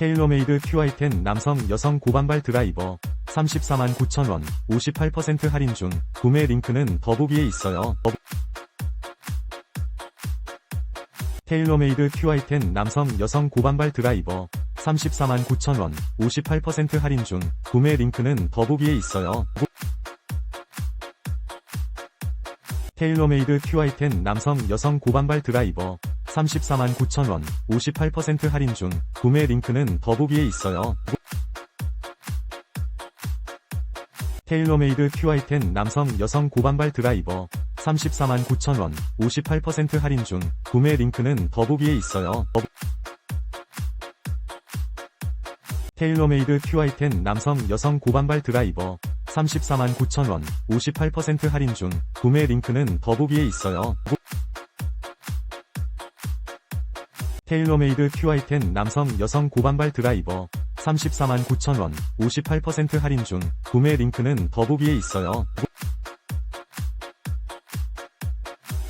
테일러메이드 QI10 남성 여성 고반발 드라이버. 34만 9천원 58% 할인 중. 구매 링크는 더보기에 있어요. 테일러메이드 QI10 남성 여성 고반발 드라이버. 34만 9천원 58% 할인 중. 구매 링크는 더보기에 있어요. 테일러메이드 QI10 남성 여성 고반발 드라이버. 34만 9천원 58% 할인 중 구매 링크는 더보기에 있어요. 테일러메이드 QI10 남성 여성 고반발 드라이버 34만 9천원 58% 할인 중 구매 링크는 더보기에 있어요. 테일러메이드 QI10 남성 여성 고반발 드라이버 34만 9천원 58% 할인 중 구매 링크는 더보기에 있어요. 테일러메이드 QI10 남성 여성 고반발 드라이버 34만 9천원 58% 할인 중 구매 링크는 더보기에 있어요.